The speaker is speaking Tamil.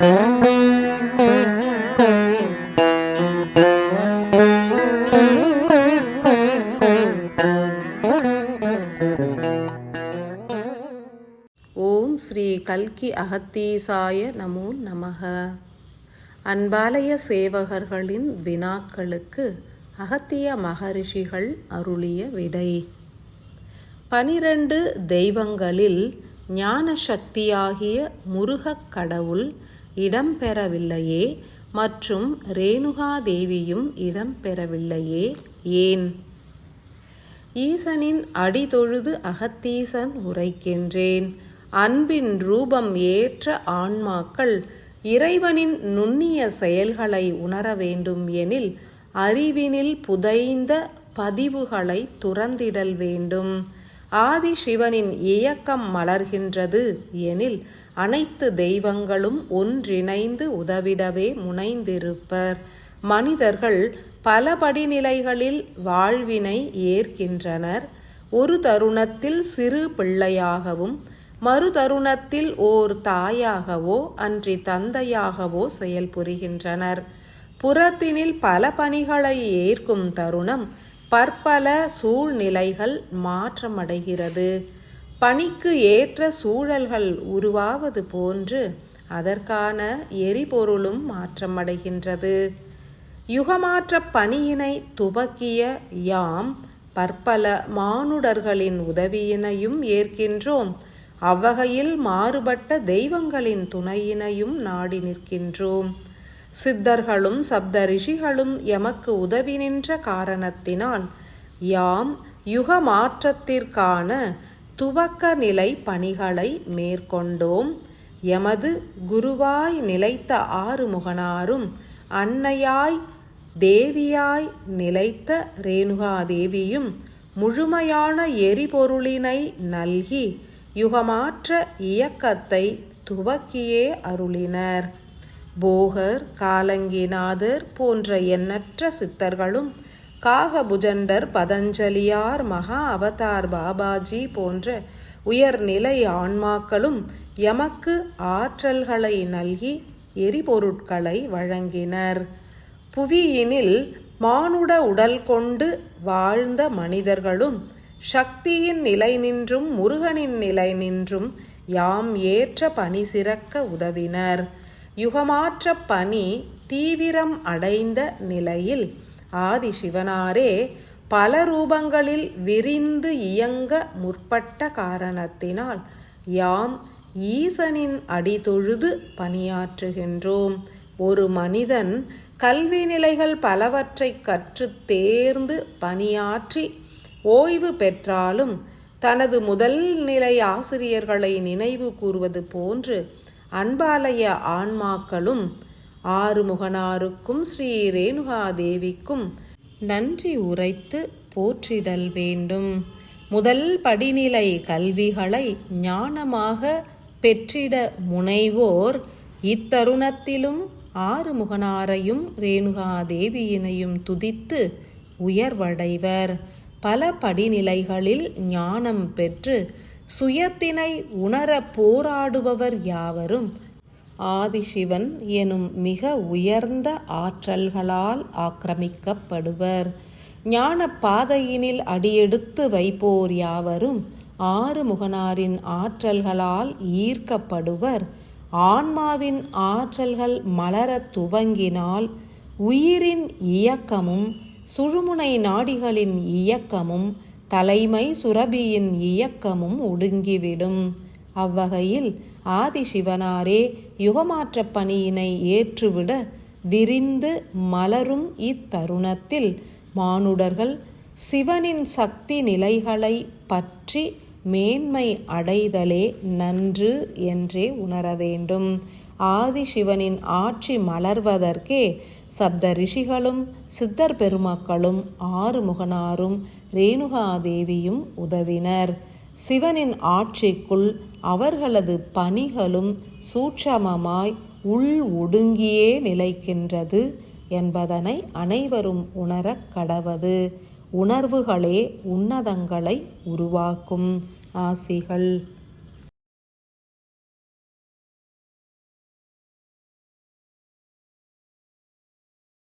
ஓம் ஸ்ரீ கல்கி அகத்தீசாய நமோ நமக. அன்பாலய சேவகர்களின் வினாக்களுக்கு அகத்திய மகரிஷிகள் அருளிய விடை. பனிரண்டு தெய்வங்களில் ஞான சக்தியாகிய முருகக் கடவுள் இடம்பெறவில்லையே மற்றும் ரேணுகா தேவியும் இடம்பெறவில்லையே ஏன்? ஈசனின் அடிதொழுது அகத்தீசன் உரைக்கின்றேன். அன்பின் ரூபம் ஏற்ற ஆன்மாக்கள் இறைவனின் நுண்ணிய செயல்களை உணர வேண்டும் எனில் அறிவினில் புதைந்த பதிவுகளை துறந்திடல் வேண்டும். ஆதி சிவனின் இயக்கம் மலர்கின்றது எனில் அனைத்து தெய்வங்களும் ஒன்றிணைந்து உதவிடவே முனைந்திருப்பர். மனிதர்கள் பல படிநிலைகளில் வாழ்வினை ஏற்கின்றனர். ஒரு தருணத்தில் சிறு பிள்ளையாகவும் மறுதருணத்தில் ஓர் தாயாகவோ அன்றி தந்தையாகவோ செயல்புரிகின்றனர். புறத்தினில் பல பணிகளை ஏற்கும் தருணம் பற்பல சூழ்நிலைகள் மாற்றமடைகிறது. பணிக்கு ஏற்ற சூழல்கள் உருவாவது போன்று அதற்கான எரிபொருளும் மாற்றமடைகின்றது. யுகமாற்ற பணியினை துவக்கிய யாம் பற்பல மானுடர்களின் உதவியினையும் ஏற்கின்றோம். அவ்வகையில் மாறுபட்ட தெய்வங்களின் துணையினையும் நாடி நிற்கின்றோம். சித்தர்களும் சப்த ரிஷிகளும் எமக்கு உதவி நின்ற காரணத்தினால் யாம் யுக மாற்றத்திற்கான துவக்க நிலை பணிகளை மேற்கொண்டோம். எமது குருவாய் நிலைத்த ஆறுமுகனாரும் அன்னையாய் தேவியாய் நிலைத்த ரேணுகா தேவியும் முழுமையான எரிபொருளினை நல்கி யுகமாற்ற இயக்கத்தை துவக்கியே அருளினர். போகர் காலங்கிநாதர் போன்ற எண்ணற்ற சித்தர்களும் காகபுஜண்டர் பதஞ்சலியார் மகா அவதார் பாபாஜி போன்ற உயர்நிலை ஆன்மாக்களும் எமக்கு ஆற்றல்களை நல்கி எரிபொருட்களை வழங்கினர். புவியினில் மானுட உடல் கொண்டு வாழ்ந்த மனிதர்களும் சக்தியின் நிலை நின்றும் முருகனின் நிலை நின்றும் யாம் ஏற்ற பணி சிறக்க உதவினர். யுகமாற்ற பணி தீவிரம் அடைந்த நிலையில் ஆதிசிவனாரே பல ரூபங்களில் விரிந்து இயங்க முற்பட்ட காரணத்தினால் யாம் ஈசனின் அடிதொழுது பணியாற்றுகின்றோம். ஒரு மனிதன் கல்வி நிலைகள் பலவற்றை கற்று தேர்ந்து பணியாற்றி ஓய்வு பெற்றாலும் தனது முதல் நிலை ஆசிரியர்களை நினைவு கூறுவது போன்று அன்பாலய ஆன்மாக்களும் ஆறுமுகனாருக்கும் ஸ்ரீ ரேணுகா தேவிக்கும் நன்றி உரைத்து போற்றிடல் வேண்டும். முதல் படிநிலை கல்விகளை ஞானமாக பெற்றிட முனைவோர் இத்தருணத்திலும் ஆறுமுகனாரையும் ரேணுகா தேவியினையும் துதித்து உயர்வடைவர். பல படிநிலைகளில் ஞானம் பெற்று சுயத்தினை உணர போராடுபவர் யாவரும்? ஆதிசிவன் எனும் மிக உயர்ந்த ஆற்றல்களால் ஆக்கிரமிக்கப்படுவர். ஞான பாதையினில் அடியெடுத்து வைப்போர் யாவரும்? ஆறுமுகனாரின் ஆற்றல்களால் ஈர்க்கப்படுவர். ஆன்மாவின் ஆற்றல்கள் மலரத் துவங்கினால் உயிரின் இயக்கமும் சுழுமுனை நாடிகளின் இயக்கமும் தலைமை சுரபியின் இயக்கமும் ஒடுங்கிவிடும். அவ்வகையில் ஆதிசிவனாரே யுகமாற்ற பணியினை ஏற்றுவிட விரிந்து மலரும் இத்தருணத்தில் மானுடர்கள் சிவனின் சக்தி நிலைகளை பற்றி மேன்மை அடைதலே நன்று என்றே உணர வேண்டும் ஆதிசிவனின் ஆட்சி மலர்வதற்கே சப்த ரிஷிகளும் சித்தர் பெருமக்களும் ஆறுமுகனாரும் ரேணுகாதேவியும் உதவினர். சிவனின் ஆட்சிக்குள் அவர்களது பணிகளும் சூட்சமமாய் உள் ஒடுங்கியே நிலைக்கின்றது என்பதனை அனைவரும் உணரக் கடவது. உணர்வுகளே உன்னதங்களை உருவாக்கும். ஆசிகள்.